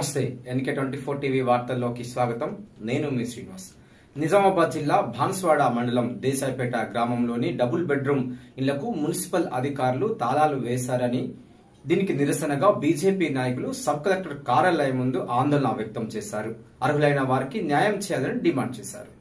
నమస్తే NK twenty four TV వార్తల్లోకి స్వాగతం. నేను మీ శ్రీనివాస్. నిజామాబాద్ జిల్లా భాన్స్వాడ మండలం దేశాయిపేట గ్రామంలోని డబుల్ బెడ్రూమ్ ఇళ్ళకు మున్సిపల్ అధికారులు తాళాలు వేశారని దీనికి నిరసనగా బీజేపీ నాయకులు సబ్ కలెక్టర్ కార్యాలయం ముందు ఆందోళన వ్యక్తం చేశారు. అర్హులైన వారికి న్యాయం చేయాలని డిమాండ్ చేశారు.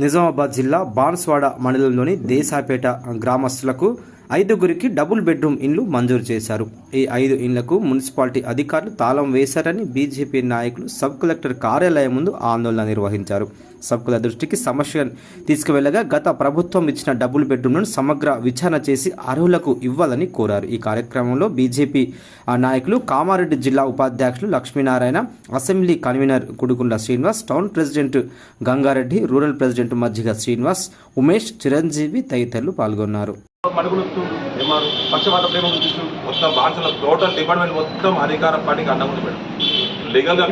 నిజామాబాద్ జిల్లా బాన్స్వాడ మండలంలోని దేశాపేట గ్రామస్తులకు ఐదుగురికి డబుల్ బెడ్రూమ్ ఇండ్లు మంజూరు చేశారు. ఈ ఐదు ఇండ్లకు మున్సిపాలిటీ అధికారులు తాళం వేశారని బీజేపీ నాయకులు సబ్ కలెక్టర్ కార్యాలయం ముందు ఆందోళన నిర్వహించారు. సబ్ దృష్టికి సమస్య తీసుకువెళ్ళగా గత ప్రభుత్వం ఇచ్చిన డబుల్ బెడ్రూమ్లను సమగ్ర విచారణ చేసి అర్హులకు ఇవ్వాలని కోరారు. ఈ కార్యక్రమంలో బీజేపీ నాయకులు కామారెడ్డి జిల్లా ఉపాధ్యక్షులు Lakshminarayana assembly convener Kudukunda Srinivas town president Gangareddy rural president Majjiga Srinivas Umesh Chiranjeevi తదితరులు పాల్గొన్నారు. మడుగులుతుండు ఏమారు పక్షపాత ప్రేమ చూపిస్తూ మొత్తం బాన్సుల టోటల్ డిపార్ట్మెంట్ మొత్తం అధికార పార్టీకి అన్నం ఉంది మేడం. లీగల్గా.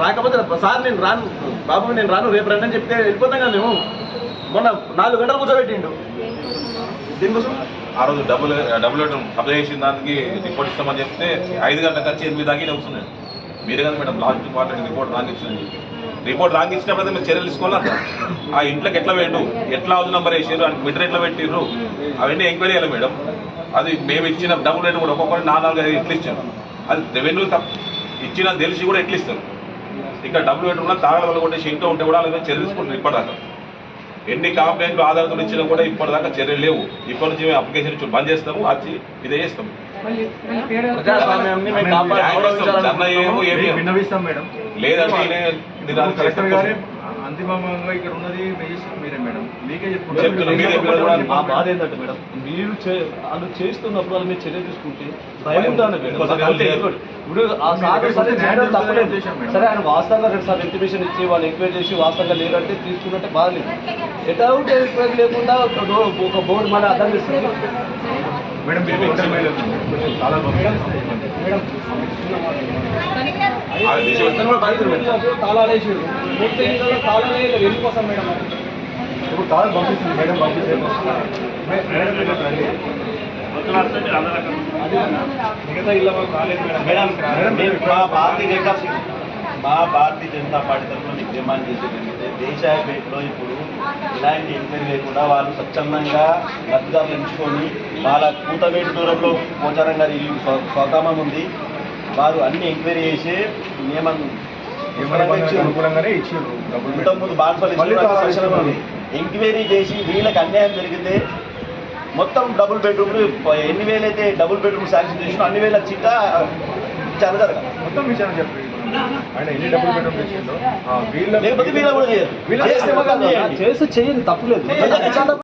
రాకపోతే సార్ నేను రాను. బాబు నేను రాను. రేపు రండి అని చెప్తే వెళ్ళిపోతాం కదా మేము. మొన్న నాలుగు గంటలు కూర్చోబెట్టిండు. దీనికోసం? ఆ రోజు డబుల్ బెడ్రూమ్ అప్లై చేసిన దానికి రిపోర్ట్ ఇస్తామని చెప్తే ఐదు గంటలకు వచ్చి ఎనిమిది దాకా వస్తున్నాయి మీరే కదా madam last important report wrong ఇచ్చింది రిపోర్ట్ రాంగ్ ఇచ్చినప్పుడు మీరు చర్యలు తీసుకోవాలి? ఆ ఇంట్లోకి ఎట్లా వేయండు ఎట్లా హౌస్ నెంబర్ వేసారు అని మీటర్ ఎట్లా పెట్టిర్రు అవన్నీ ఎంక్వైరీ చేయాలి మేడం. అది మేము ఇచ్చిన డబుల్ బెడ్ కూడా ఒక్కొక్కటి నాలుగు నాలుగు ఐదు ఎట్లా ఇచ్చారు. అది రెవెన్యూ తప్ప ఇచ్చిన తెలిసి కూడా ఎట్లా ఇస్తారు? ఇక్కడ డబుల్ బెడ్రూమ్లో తాగల వల్ల కొట్టేసి ఇంట్లో ఉంటే కూడా అలాగే చర్యలు తీసుకుంటారు ఇప్పటిదాకా. ఎన్ని కంప్లైంట్లు ఆధారాలు ఇచ్చినా కూడా ఇప్పటిదాకా చర్యలు లేవు. ఇప్పటి నుంచి మేము అప్లికేషన్ ఇచ్చి బంద్ చేస్తాము వచ్చి ఇదే చేస్తాం ప్రజాస్వామ్యాన్ని మేము కాపాడి గౌరవించాలని ధర్నా చేయము, ఏమీ చేయము. విన్నవిస్తాం మేడం. లేదంటే కలెక్టర్ చేస్తాం. గారే. అంతిమంగా ఇక్కడ ఉన్నది మీరే మేడం. మీకే మా బాధ ఏంటంటే మేడం మీరు వాళ్ళు చేస్తున్నప్పుడు వాళ్ళు మీరు చర్య తీసుకుంటే భయం ఉండాలి మేడం. ఇప్పుడు ఆ సార్ సరే చేయడం తప్పలేదు. ఉద్దేశం మేడం. సరే ఆయన వాస్తవంగా రెండు సార్లు ఇంటిమేషన్ ఇచ్చి వాళ్ళు ఎంక్వైరీ చేసి వాస్తవంగా లేరంటే తీసుకున్నట్టే బాధలేదు ఎటువంటి ఎంక్వైరీ లేకుండా ఒక బోర్డు మన అర్థం చేస్తుంది. మేడం మేడం తాళాలు మేడం ఇప్పుడు పంపిస్తుంది మేడం మే- మేడం మీరు రండి. మిగతా ఇళ్ళ వాళ్ళు రాలేదు మేడం. మేడం మేడం మేము మీరు మా భారతీయ జనతా మా భారతీయ జనతా పార్టీ తరఫున మీకు డిమాండ్ చేసేది ఏంటంటే దేశాయపేటలో ఇప్పుడు ఇలాంటి ఎంక్వైరీ లేకుండా వాళ్ళు స్వచ్ఛందంగా లబ్ధిదారులు ఎంచుకొని వాళ్ళ కూతవేటి దూరంలో పోచారం గారి ఇల్లు స్వ- స్వగ్రామం ఉంది. వారు అన్ని ఎంక్వైరీ చేసి నియమం అనుకూలంగానే. ఇంతకుముందు బాన్పల్లి ఎంక్వైరీ చేసి వీళ్ళకి అన్యాయం జరిగితే మొత్తం డబుల్ బెడ్రూమ్లు ఎన్ని వేలైతే డబుల్ బెడ్రూమ్ శాంక్షన్ చేసినా అన్ని వేల చిట్టా చాలా జరగాలి. మొత్తం విషయం చెప్పి ఆయన ఎన్ని డబ్బులు బెడ్రూమ్ వీళ్ళ లేకపోతే వీళ్ళ కూడా. చేస్తే చేయండి తప్పులేదు.